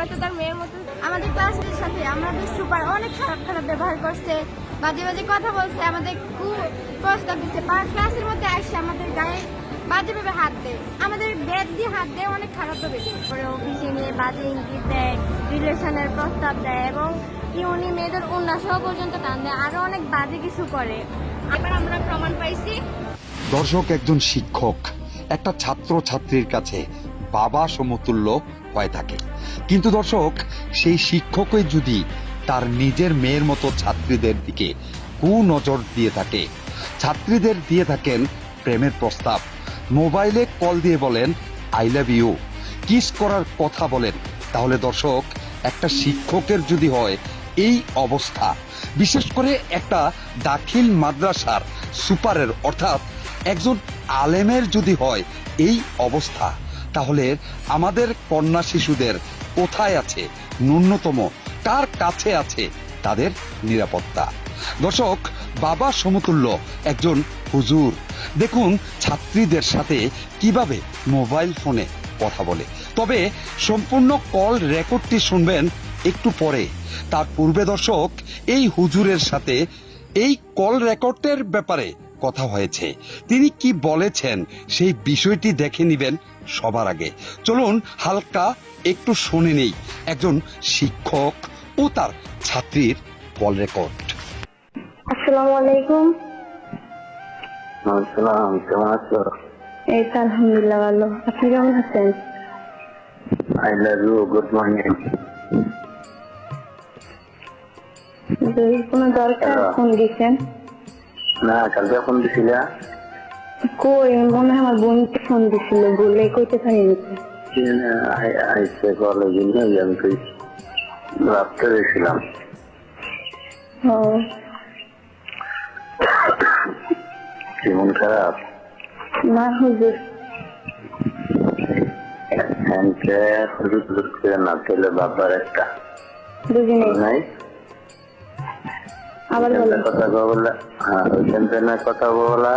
আমরা তো তার মেয়ের মতো আমাদের ক্লাসের সাথে। আমাদের সুপার। অনেক খারাপ খারাপ ব্যবহার করছে, বাজে বাজে কথা বলছে, আমাদের খুব প্রস্তাব দিচ্ছে পার ক্লাসের মধ্যে আসছে আমাদের গায়ে বাজে ভাবে হাত দেয়। আমাদের ব্যাগ দিয়ে হাত দেয়, অনেক খারাপ ভাবে। পরে অফিসে নিয়ে বাজে ইঙ্গিত দেয়, রিলেশনের প্রস্তাব দেয় এবং কি উনি মেয়েদের উন্নাসহ পর্যন্ত টান দেয়। আরও অনেক বাজে কিছু করে। এবার আমরা প্রমাণ পাইছি। দর্শক, একজন শিক্ষক, একটা ছাত্র ছাত্রীর কাছে বাবা সমতুল্য হয়ে থাকে। কিন্তু দর্শক, সেই শিক্ষকই যদি তার নিজের মেয়ের মতো ছাত্রীদের দিকে কুনজর দিয়ে থাকে, ছাত্রীদের দিয়ে থাকেন প্রেমের প্রস্তাব। মোবাইলে কল দিয়ে বলেন, আই লাভ ইউ। কিস করার কথা বলেন। তাহলে দর্শক, একটা শিক্ষকের যদি হয়, এই অবস্থা। বিশেষ করে একটা দাখিল মাদ্রাসার সুপারের, অর্থাৎ একজন আলেমের যদি হয়, এই অবস্থা। তাহলে আমাদের কন্যা শিশুদের কোথায় আছে? ন্যূনতম কার কাছে আছে তাদের নিরাপত্তা? দর্শক, বাবা সমতুল্য একজন হুজুর। দেখুন ছাত্রীদের সাথে কীভাবে মোবাইল ফোনে কথা বলে। তবে সম্পূর্ণ কল রেকর্ডটি শুনবেন একটু পরে। তার পূর্বে দর্শক, এই হুজুরের সাথে এই কল রেকর্ডের ব্যাপারে কথা হয়েছে। তিনি কি বলেছেন সেই বিষয়টি দেখে নেবেন সবার আগে। চলুন হালকা একটু শুনে নেই। একজন শিক্ষক ও তার ছাত্রীর কল রেকর্ড। আসসালামু আলাইকুম। আসসালাম কেমন আছো? এই তো আলহামদুলিল্লাহ ভালো। আপনি কেমন আছেন? I love you good morning কোনো দরকার ফোন দিছেন না কালকে ফোন দিছিলে? কই? মনে হয় আমার বোনকে ফোন দিছিল বলে কইতে পারিনি। আইসে কলেজে নিয়ে আমি তুই রাত্রে গেছিলাম ও। কি মন খারাপ? না হুজুর। হ্যান্ডকে হুজুর হুজুর করে না তাহলে বাবার একটা। বুঝিনি নাই? আবার বলো। কথা বলা হ্যাঁ ওইখান থেকে কথা বলা।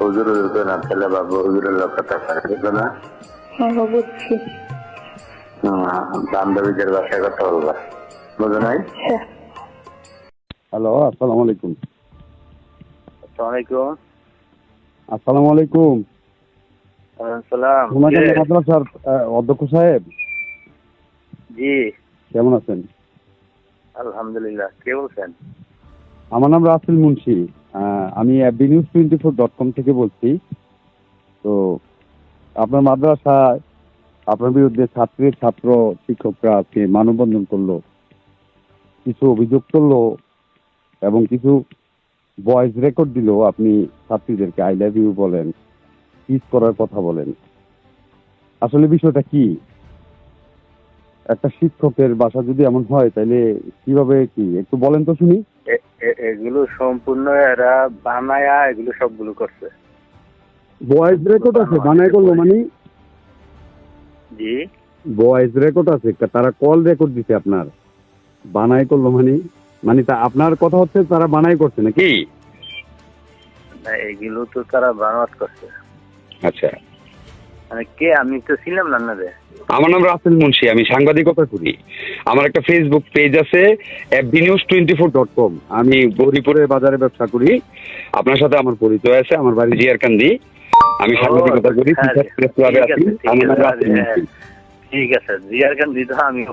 হুজুর হুজুর না তাহলে বাবা হুজুরের লোক কথা না। ও বুঝছি। বান্ধবীদের বাসায় কথা বলবা। বুঝো নাই? আচ্ছা। হ্যালো আসসালামু আলাইকুম। আসসালামু আলাইকুম সালাম। সোনাকান্দা মাদ্রাসার আহ, অধ্যক্ষ সাহেব? জি। কেমন আছেন? আলহামদুলিল্লাহ কে বলছেন? আমার নাম রাসেল মুন্সি। আমি Abby news twenty four dot com থেকে বলছি। তো আপনার মাদ্রাসায় আপনার বিরুদ্ধে ছাত্রীর ছাত্র শিক্ষকরা আজকে মানববন্ধন করল, কিছু অভিযোগ করল এবং কিছু ভয়েস রেকর্ড দিল। আপনি ছাত্রীদেরকে আই লাভ ইউ বলেন কিস করার কথা বলেন। আসলে বিষয়টা কি? একটা শিক্ষকের বাসা যদি এমন হয় তাহলে কীভাবে কি? একটু বলেন তো শুনি। এগুলো সম্পূর্ণ এরা বানায়া এগুলো সবগুলো করছে। ভয়েস রেকর্ড আছে বানাই করল মানে? জি। ভয়েস রেকর্ড আছে তারা কল রেকর্ড দিছে আপনার। বানাই করল মানে? মানে তা আপনার কথা হচ্ছে তারা বানাই করছে নাকি? না, এগুলো তো তারা বানাত করছে। আচ্ছা। কে? আমি তো ছিলাম না না আমার নাম রাসেল মুন্সি আমি সাংবাদিকতা করি। আমার একটা ফেসবুক পেজ আছে news twenty four dot com আমি গৌরীপুরের বাজারে ব্যবসা করি। আপনার সাথে আমার পরিচয় আছে আমার বাড়ি জিয়ারকান্দি। আমি সাংবাদিকতা করি হ্যাঁ, ক্লাবে ঠিক আছি। আছে, ঠিক আমার নাম আছে, রাসেল হ্যাঁ। মুন্সি। আমি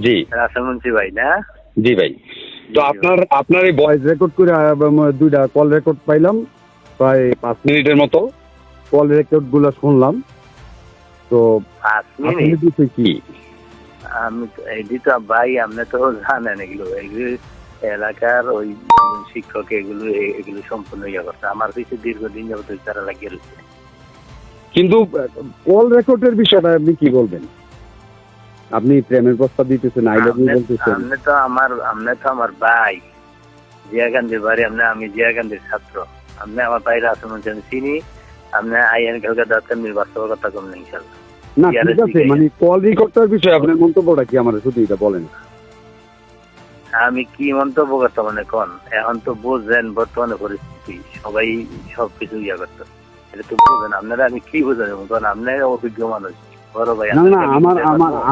জি। ভাই না? জি ভাই। তো আপনার আপনার এই ভয়েস রেকর্ড করে দুইটা কল রেকর্ড পাইলাম প্রায় পাঁচ মিনিটের মতো। কল রেকর্ডগুলো শুনলাম। তো কি? আমি তো- এটি তো ভাই আপনি তো জানেন এগুলো। এগুলো এলাকার ওই শিক্ষক এগুলো এগুলো সম্পূর্ণ ইয়ে করছে। আমার পিছিয়ে দীর্ঘদিন যাবত তারা লাগিয়ে রয়েছে। কিন্তু কল রেকর্ডের বিষয়টা আপনি কি বলবেন? আপনি প্রেমের প্রস্তাব দিতেছেন আই লাভ ইউ বলতেছেন। আপনি তো আমার আপনি তো আমার ভাই। জিয়া গান্ধীর বাড়ি আপনি আমি জিয়া গান্ধীর ছাত্র। আপনি আমার বাইরে আসেন আমি চিনি। আপনি আইএন খেলকে দরকার নির্বাচন কথা ইনশাল্লাহ না ঠিক আছে মানে কল রেকর্ডটার বিষয়ে আপনার মন্তব্যটা কি? আমার শুধু এটা বলেন। আমি কি মন্তব্য করতাম মানে কোন? এখন তো বুঝছেন বর্তমানে পরিস্থিতি। সবাই সবকিছু ইয়ে করতো। এটা তো বুঝেন আপনারা আমি কি বুঝেন কারণ আপনার অভিজ্ঞ মানুষ বড় ভাই না না আমার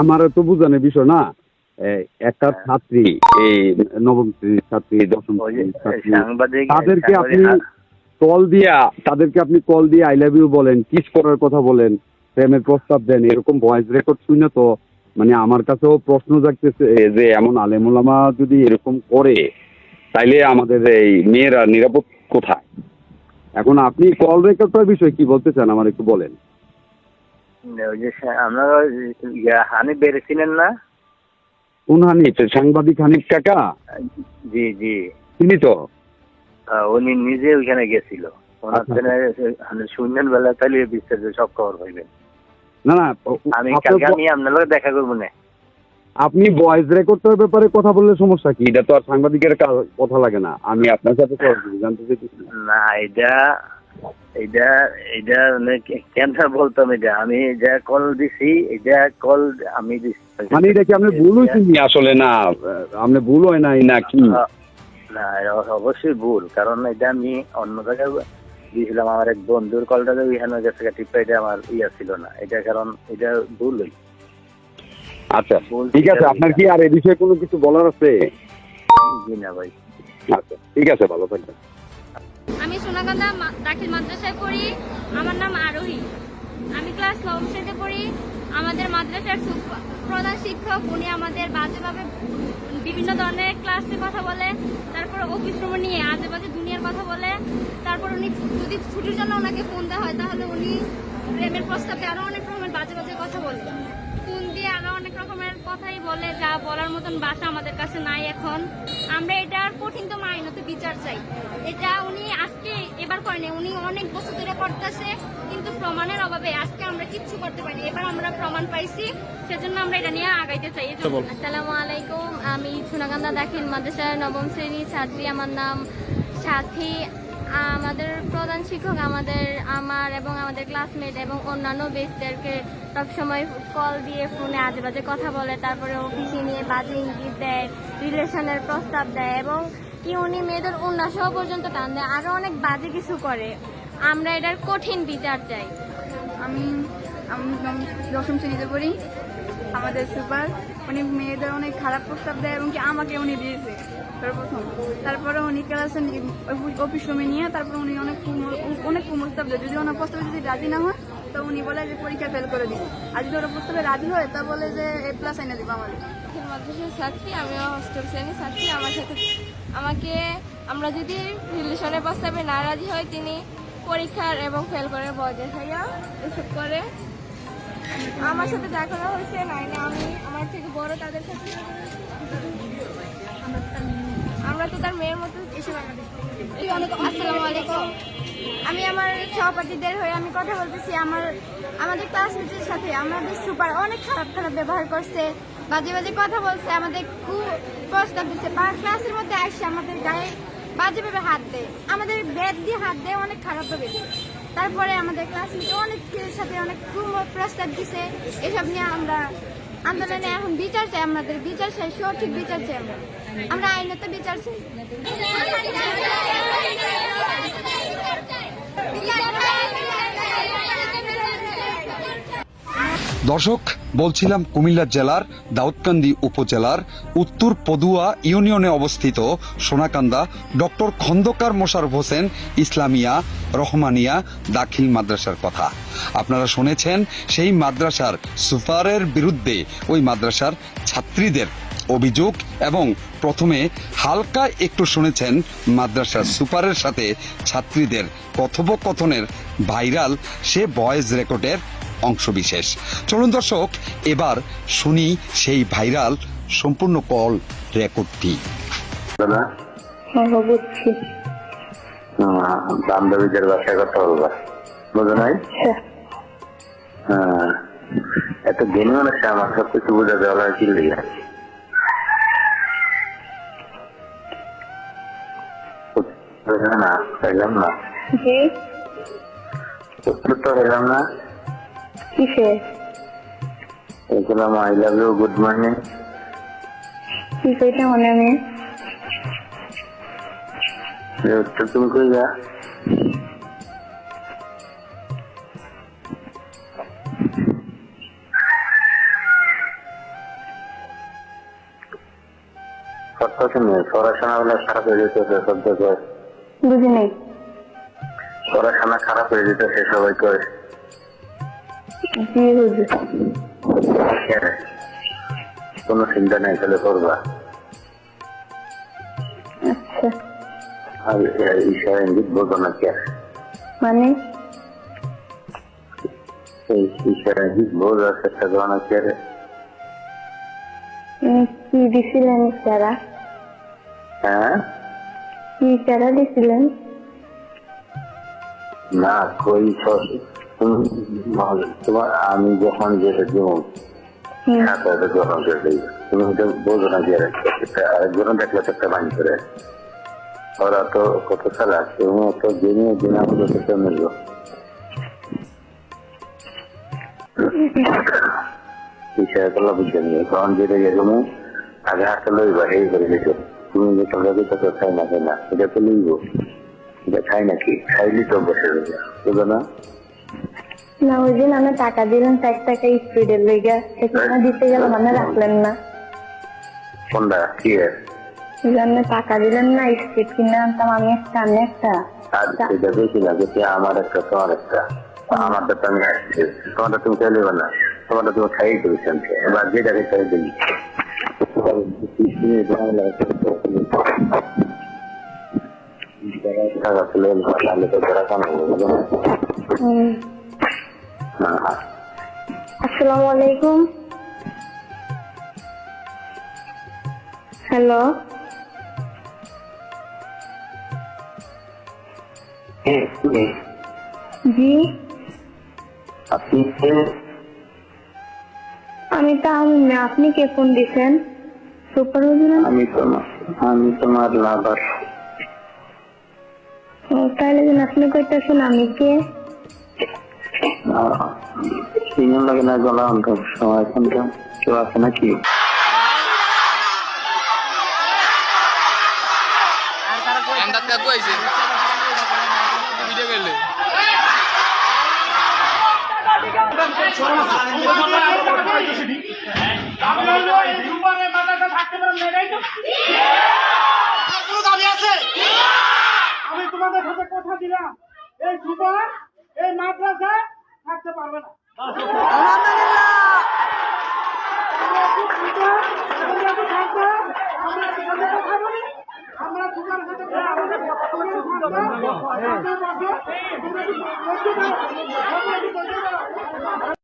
আমার তো বোঝানোর বিষয় না। একটা হ্যাঁ। ছাত্রী এই নবম শ্রেণির ছাত্রী দশম শ্রেণির ছাত্রী তাদেরকে আপনি কল দিয়া তাদেরকে আপনি কল দিয়ে আই লাভ ইউ বলেন কিস করার কথা বলেন প্রেমের প্রস্তাব দেন এরকম ভয়েস রেকর্ড শুনে তো মানে আমার কাছেও প্রশ্ন জাগতেছে যে এমন আলেমুলামা যদি এরকম করে তাইলে আমাদের এই মেয়েরা নিরাপদ কোথায়? এখন আপনি কল রেকর্ডটার বিষয়ে কি বলতে চান আমার একটু বলেন। আপনারা হানি বেড়েছিলেন না? কোন হানিফ? সাংবাদিক হানিফ কাকা? জি জি। তিনি তো? উনি নিজে ওইখানে গেছিল। ওনার আচ্ছা। জন্য মানে বেলা তাহলে বিস্তারিত সব খবর না না আমি কালকে আমি আপনার দেখা করব না। আপনি ভয়েস রেকর্ডটার ব্যাপারে কথা বললে সমস্যা কি? এটা তো আর সাংবাদিকের কথা লাগে না। আমি আপনার সাথে জানতে চাইতেছি না। এটা এটা এটা মানে কেন বলতাম এটা? আমি যা কল দিছি এটা কল আমি দিছি। মানে এটা কি আপনি ভুল আসলে না আপনি ভুল হয় নাই না কি? না এটা অবশ্যই ভুল। কারণ এটা আমি অন্য জায়গায় দিয়েছিলাম আমার এক বন্ধুর কলটা ওইখানে গেছে টিপটা এটা আমার ইয়া ছিল না। এটা কারণ এটা ভুল হই আচ্ছা ভুল ঠিক আছে আপনার কি আর এই বিষয়ে কোনো কিছু বলার আছে? জি না ভাই। আচ্ছা ঠিক আছে ভালো থাকবেন। আমি সোনাকান্দা দাখিল মাদ্রাসায় পড়ি। আমার নাম আরোহী। আমি ক্লাস নবম শ্রেণীতে পড়ি। আমাদের মাদ্রাসার প্রধান শিক্ষক, উনি আমাদের বাজেভাবে বিভিন্ন ধরনের ক্লাসে কথা বলে। তারপর অফিস রুমে নিয়ে আজে বাজে দুনিয়ার কথা বলে। তারপর উনি যদি ছুটির জন্য ওনাকে ফোন দেওয়া হয়, তাহলে উনি প্রেমের প্রস্তাবে আরও অনেক রকমের বাজে বাজে কথা বলে। ফোন দিয়ে আরও অনেক রকমের কথাই বলে, যা বলার মতন বাসা আমাদের কাছে নাই এখন। আমরা এটার কঠিনতম আইনত বিচার চাই। এটা উনি আজকে করেনি, উনি অনেক বছর ধরে করতেছে, কিন্তু প্রমাণের অভাবে আজকে আমরা কিচ্ছু করতে পারিনি। এবার আমরা প্রমাণ পাইছি, সেজন্য আমরা এটা নিয়ে আগাইতে চাই। আসসালামু আলাইকুম, আমি সোনাকান্দা দাখিল মাদ্রাসার নবম শ্রেণির ছাত্রী, আমার নাম সাথী। আমাদের প্রধান শিক্ষক আমাদের আমার এবং আমাদের ক্লাসমেট এবং অন্যান্য বেসদেরকে সবসময় কল দিয়ে ফোনে আজে বাজে কথা বলে, তারপরে অফিসে নিয়ে বাজে ইঙ্গিত দেয় রিলেশনের প্রস্তাব দেয় এবং কি উনি মেয়েদের উন্নাসহ পর্যন্ত টান দেয়। আরও অনেক বাজে কিছু করে। আমরা এটার কঠিন বিচার চাই। আমি দশম শ্রেণীতে পড়ি। আমাদের সুপার, উনি মেয়েদের অনেক খারাপ প্রস্তাব দেয় এবং কি আমাকে উনি দিয়েছে। সর্বপ্রথম। তারপরে উনি ক্লাসে অফিস রুমে নিয়ে তারপর উনি অনেক অনেক কুপ্রস্তাব দেয়। যদি ওনার প্রস্তাবে যদি রাজি না হয় তো উনি বলে যে পরীক্ষা ফেল করে দিই আর যদি ওরা প্রস্তাবে রাজি হয় তা বলে যে এ প্লাস এনে দিব আমাদের। মাদ্রাসার ছাত্রী আমিও হস্টেল শ্রেণির ছাত্রী আমার সাথে আমাকে আমরা যদি রিলেশনের প্রস্তাবে না রাজি হয় তিনি পরীক্ষার এবং ফেল করে বয় দেখাইয়া এসব করে। আমার সাথে দেখা হয়েছে নাইলে আমি আমার থেকে বড় তাদের কাছে আমরা তো তার মেয়ের মতো এসে আসসালামু আলাইকুম। আমি আমার সহপাঠীদের হয়ে আমি কথা বলতেছি আমার আমাদের ক্লাসমেটের সাথে আমাদের সুপার অনেক খারাপ খারাপ ব্যবহার করছে বাজে বাজে কথা বলছে আমাদের খুব প্রস্তাব দিচ্ছে বা ক্লাসের মধ্যে আসছে আমাদের গায়ে বাজেভাবে হাত দেয় আমাদের ব্যাগ দিয়ে হাত দেয় অনেক খারাপ হবে। তারপরে আমাদের ক্লাসমেটে অনেকের সাথে অনেক খুব প্রস্তাব দিছে এসব নিয়ে আমরা আন্দোলনে এখন বিচার চাই আমাদের বিচার চাই সঠিক বিচার চাই আমরা। আমরা আইনত বিচার চাই। দর্শক, বলছিলাম কুমিল্লা জেলার দাউদকান্দি উপজেলার উত্তর পদুয়া ইউনিয়নে অবস্থিত সোনাকান্দা ডক্টর খন্দকার মোশারফ হোসেন ইসলামিয়া রহমানিয়া দাখিল মাদ্রাসার কথা। আপনারা শুনেছেন, সেই মাদ্রাসার সুপারের বিরুদ্ধে ওই মাদ্রাসার ছাত্রীদের অভিযোগ এবং প্রথমে হালকা একটু শুনেছেন মাদ্রাসার সুপারের সাথে ছাত্রীদের কথোপকথনের ভাইরাল সে ভয়েস রেকর্ডের অংশবিশেষ। চলুন দর্শক এবার শুনি সেই ভাইরাল সম্পূর্ণ কল রেকর্ডটি। দাদা? হ্যাঁ হ্যাঁ, বুঝছি বান্ধবীদের বাসায় কথা বলবা বুঝো নাই? হ্যাঁ। হ্যাঁ। এত জ্ঞানী মানুষ আমার সব কিছু বোঝা যাওয়া কি লেগে না পাইলাম না। উত্তর তো পেলাম না। কিসে? বলছিলাম I love you good morning কি কইতে মনে আমি তো তুমি কই যা খারাপ হয়ে যেতেছে সব জায়গায় বুঝি নেই খারাপ হয়ে যেতেছে সবাই কয়। জি হুজুর কেন? চিন্তা নাই তাহলে করবা আচ্ছা আর ঈশ্বর ইঙ্গিত বোঝো না কে মানে এই ঈশ্বর ইঙ্গিত বোঝার চেষ্টা করো না কে কি দিছিলেন চারা হ্যাঁ কি চারা দিছিলেন না কই সব- তুমি তোমার আমি যখন যেটা গ্রহণ করে দিই তুমি এটা বোঝো না যে আরেকজন দেখলে একটা মাইন্ড করে। ওরা তো কত সাল আছে তুমি তো জেনে জেনে আমাদের সাথে মিলবো। বিষয় করলে নিয়ে। কারণ যেটা যেরকম আগে হাতে লইবা এই করে দিত তুমি যে তোমরা তো খাই না খাই না এটা তো লইব এটা খাই নাকি? খাইলি তো বসে বুঝো না? না ওই দিন আমি টাকা দিলেন ষাট টাকা স্পিডের লেগে সেখানে দিতে গেল মানে রাখলেন না। কোনটা? কি জন্য টাকা দিলেন না স্পিড কিনে আনতাম আমি একটা আমি একটা। আর সেটা যে আমার একটা তোমার একটা। আমারটা তো আমি আসছি তোমারটা তুমি চাইলে না তোমারটা তুমি খাই করেছেন এবার যেটাকে চাই দিই টাকা তুলে তাহলে তো ধরা কাম হবে না হুম, হ্যাঁ আসসালামু আলাইকুম। হ্যালো। হ্যাঁ জি। আপনি আমি তো আমি না আপনি কে ফোন দিছেন? সুপার আমি তোমার আমি তোমার লাভার তাহলে আপনি কইতেছেন আমি কে? সিজন লাগে না গলা অন্ত সময় এখন কেউ আছে নাকি আমি তোমাদের সাথে কথা দিলাম। এই সুপার, এই মাদ্রাসা থাকতে পারবে না। আমরা দোকান আমরা